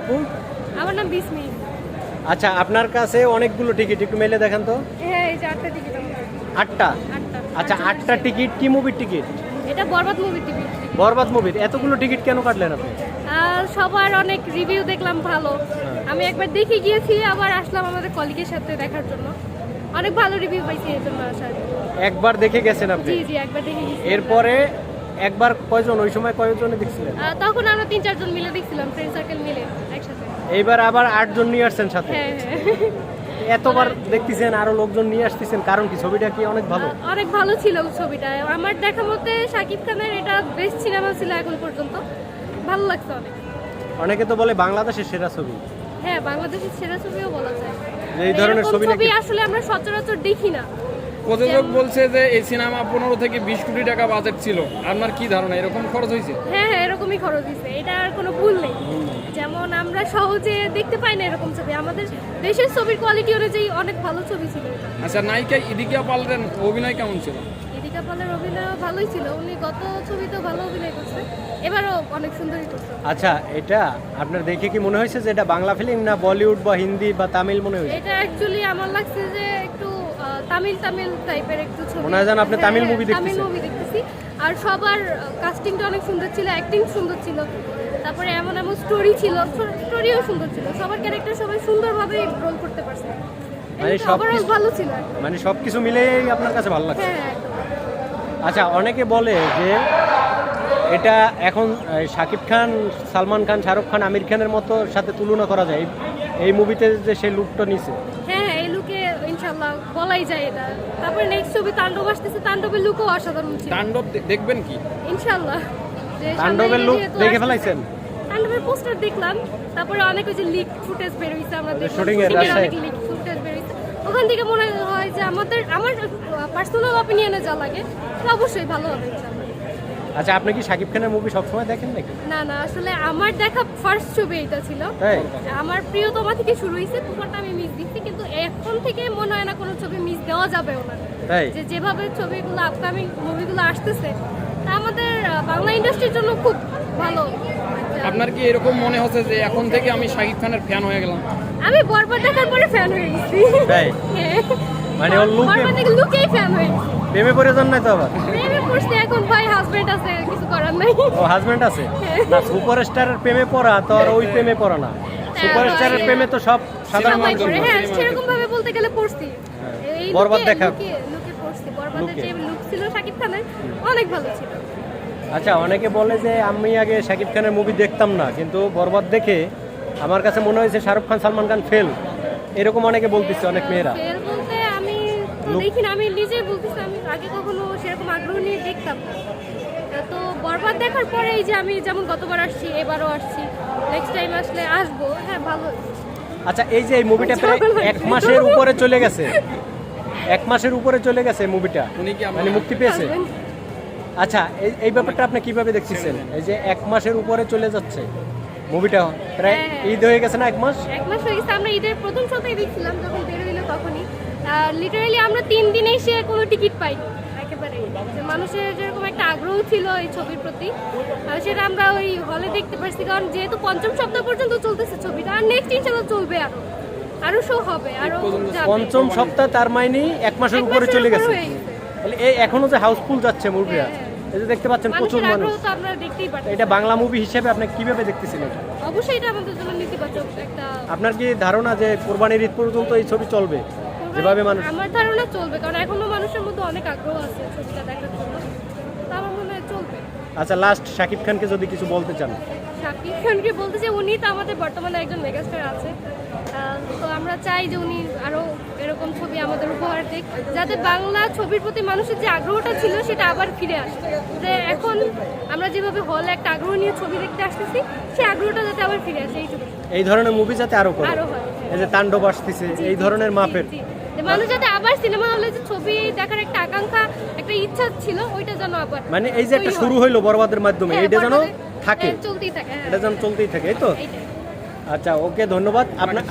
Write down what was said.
আপু আমার নাম বিসমি। আচ্ছা আপনার কাছে অনেকগুলো টিকিট একটু মেলে দেখান তো। হ্যাঁ এই যে আটটা টিকিট আটটা? আটটা। আচ্ছা আটটা টিকিট কি মুভির টিকিট এটা বরবাদ মুভি টিকিট বরবাদ মুভির এতগুলো টিকিট কেন কাটলেন আপনি? সবার অনেক রিভিউ দেখলাম ভালো। আমি একবার দেখে গিয়েছি আবার আসলাম আমাদের কলিগের সাথে দেখার জন্য। অনেক ভালো রিভিউ পাইছি এই জন্য আসার। একবার দেখে গেছেন আপনি? জি জি একবার দেখে গেছি। এরপরে একবার কয়জন ওই সময় কয়জনে দেখছিলেন? তখন আমরা তিন চারজন মিলে দেখছিলাম ফ্রেন্ড সার্কেল মিলে একসাথে। এইবার আবার আটজন নিয়ে আসছেন সাথে? হ্যাঁ হ্যাঁ। এতবার দেখতেছেন আরও লোকজন নিয়ে আসতেছেন কারণ কি ছবিটা কি অনেক ভালো? অনেক ভালো ছিল ছবিটা। আমার দেখা মতে শাকিব খানের এটা বেস্ট সিনেমা ছিল এখন পর্যন্ত। ভালো লাগছে অনেক। অনেকে তো বলে বাংলাদেশের সেরা ছবি। হ্যাঁ বাংলাদেশের সেরা ছবিও বলা যায়। এই ধরনের ছবি আসলে আমরা সচরাচর দেখি না। প্রযোজক বলছে যে এই সিনেমা পনেরো থেকে বিশ কোটি টাকা বাজেট ছিল। আপনার কি ধারণা এরকম খরচ হয়েছে? হ্যাঁ হ্যাঁ এরকমই খরচ হয়েছে। এটা আর কোনো ভুল নেই। যেমন আমরা সহজে দেখতে পাই না এরকম ছবি। আমাদের দেশের ছবির কোয়ালিটি অনুযায়ী অনেক ভালো ছবি ছিল আচ্ছা নায়িকা ইদিকা পালের অভিনয় কেমন ছিল? ইদিকা পালের অভিনয় ভালোই ছিল। উনি গত ছবিতেও ভালো অভিনয় করছে। এবারও অনেক সুন্দরই করছে। আচ্ছা এটা আপনার দেখে কি মনে হয়েছে যে এটা বাংলা ফিল্ম না বলিউড বা হিন্দি বা তামিল মনে হয়েছে? এটা অ্যাকচুয়ালি আমার লাগছে যে একটু তামিল তামিল টাইপের একটু ছবি। মনে হয় যেন আপনি হ্যাঁ, তামিল হ্যাঁ, movie তামিল মুভি দেখতেছি। আর সবার কাস্টিংটা অনেক সুন্দর ছিল অ্যাক্টিং সুন্দর ছিল। তারপরে এমন এমন স্টোরি ছিল স্টোরিও সুন্দর ছিল। সবার ক্যারেক্টার সবাই সুন্দরভাবে রোল করতে পারছে। মানে সব ভালো ছিল মানে সবকিছু মিলেই আপনার কাছে ভালো লাগছে? হ্যাঁ। আচ্ছা অনেকে বলে যে এটা এখন শাকিব খান সালমান খান শাহরুখ খান আমির খানের মতো সাথে তুলনা করা যায়। এই- মুভিতে যে সেই লুকটা নিছে। হ্যাঁ ইনশাল্লাহ বলাই যায় এটা। তারপরে নেক্সট ছবি তাণ্ডব আসতেছে তাণ্ডবের লুকও অসাধারণ ছিল। তাণ্ডব দেখবেন কি? ইনশাআল্লাহ। তাণ্ডবের লুক দেখে ফেলাইছেন? তাণ্ডবের পোস্টার দেখলাম তারপরে অনেক ওই যে লিক ফুটেজ বের হইছে আমরা দেখলাম। shooting এর অনেক লিক ফুটেজ বের হইছে। ওখান থেকে মনে হয় যে আমাদের আমার পার্সোনাল অপিনিয়নে যা লাগে অবশ্যই ভালো হবে ইনশাআল্লাহ। আচ্ছা আপনি কি শাকিব খানের মুভি সবসময় দেখেন নাকি? না না আসলে আমার দেখা ফার্স্ট ছবি এটা ছিল। তাই? আমার প্রিয়তমা থেকে শুরু হয়েছে তোমারটা আমি মিস দিচ্ছি কিন্তু এখন থেকে মনে হয় না কোনো ছবি মিস দেওয়া যাবে ওনার। তাই? যে যেভাবে ছবিগুলো আপকামিং মুভিগুলো আসতেছে তা আমাদের বাংলা ইন্ডাস্ট্রির জন্য খুব ভালো। আপনার কি এরকম মনে হচ্ছে যে এখন থেকে আমি শাকিব খানের ফ্যান হয়ে গেলাম? আমি বরবাদ দেখার পরে ফ্যান হয়ে গেছি। তাই? হ্যাঁ। মানে ওর look এ- বরবাদ লুকেই ফ্যান হয়ে প্রেমে পড়ে যান নাই তো আবার? প্রেমে পড়ছি এখন ভাই হাজবেন্ড আছে কিছু করার নাই। ও হাজবেন্ড আছে? না সুপারস্টারের প্রেমে পড়া তো আর ওই প্রেমে পড়া না। সুপারস্টারের প্রেমে তো সব সাধারণ মানুষ হ্যাঁ সেরকম ভাবে বলতে গেলে পড়ছি। এই বরবাদ দেখা। লুকে লুকে পড়ছি। বরবাদের যে লুক ছিল শাকিব খানের অনেক ভালো ছিল। আচ্ছা অনেকে বলে যে আমি আগে শাকিব খানের মুভি দেখতাম না কিন্তু বরবাদ দেখে আমার কাছে মনে হয়েছে শাহরুখ খান সালমান খান ফেল এরকম অনেকে বলতেছে অনেক মেয়েরা ফেল বলতে আমি তো Look- দেখি না আমি নিজে বলতেছি আমি আগে কখনো সেরকম আগ্রহ নিয়ে দেখতাম না। তো বরবাদ দেখার পরে এই যে আমি যেমন গতবার আসছি এবারও আসছি নেক্সট টাইম আসলে আসব। হ্যাঁ ভালো। আচ্ছা এই যে এই মুভিটা প্রায় এক মাসের উপরে চলে গেছে। এক মাসের উপরে চলে গেছে মুভিটা মানে মুক্তি পেয়েছে। আচ্ছা এই এই ব্যাপারটা আপনি কীভাবে দেখতেছেন? এই যে এক মাসের উপরে চলে যাচ্ছে মুভিটা প্রায় হ্যাঁ, হ্যাঁ। ঈদ হয়ে গেছে না এক মাস? এক মাস হয়ে গেছে আমরা ঈদের প্রথম সপ্তাহে দেখছিলাম যখন বের হইল তখনই। লিটারালি আমরা তিন দিনেই সে কোনো টিকিট পাইনি। একেবারে। মানুষের যেরকম একটা আগ্রহ ছিল এই ছবির প্রতি সেটা আমরা ওই হলে দেখতে পারছি কারণ যেহেতু পঞ্চম সপ্তাহ পর্যন্ত চলতেছে ছবিটা আর নেক্সট ইনশাল্লাহ চলবে আরও। আরও শো হবে আরও পঞ্চম সপ্তাহ তার মাইনেই এক মাসের উপরে চলে গেছে। হয়ে তাহলে এই এখনও যে হাউসফুল যাচ্ছে মুভিটা হ্যাঁ, এই যে দেখতে পাচ্ছেন প্রচুর মানুষ। এটা বাংলা মুভি হিসেবে আপনি কীভাবে দেখতেছিলেন অবশ্যই এটা আমাদের জন্য নেতিবাচক একটা আপনার কি ধারণা যে কোরবানির ঈদ পর্যন্ত এই ছবি চলবে? যেভাবে মানুষ আমার ধারণা চলবে কারণ এখনও মানুষের মধ্যে অনেক আগ্রহ আছে ছবিটা দেখার জন্য। আমার মনে হয় চলবে। আচ্ছা লাস্ট শাকিব খানকে যদি কিছু বলতে চান। শাকিব খানকে বলতে চাই উনি তো আমাদের বর্তমানে একজন মেগাস্টার আছে। তো আমরা চাই যে উনি আরও এরকম ছবি আমাদের উপহার দিক যাতে বাংলা ছবির প্রতি মানুষের যে আগ্রহটা ছিল সেটা আবার ফিরে আসে। যে এখন আমরা যেভাবে হলে একটা আগ্রহ নিয়ে ছবি দেখতে আসতেছি সেই আগ্রহটা যাতে আবার ফিরে আসে এই ধরনের মুভি যাতে আরও করে। আরও হয়। এই যে তাণ্ডব আসতেছে এই ধরনের মাপের। মানুষ যাতে আবার সিনেমা হলে যে ছবি দেখার একটা আকাঙ্ক্ষা একটা ইচ্ছা ছিল ওইটা যেন আবার মানে এই যে একটা শুরু হলো হইল বরবাদের মাধ্যমে হ্যাঁ, এটা যেন থাকে। হ্যাঁ, চলতেই থাকে হ্যাঁ। এটা যেন চলতেই থাকে এই তো? আচ্ছা ওকে ধন্যবাদ। আপনার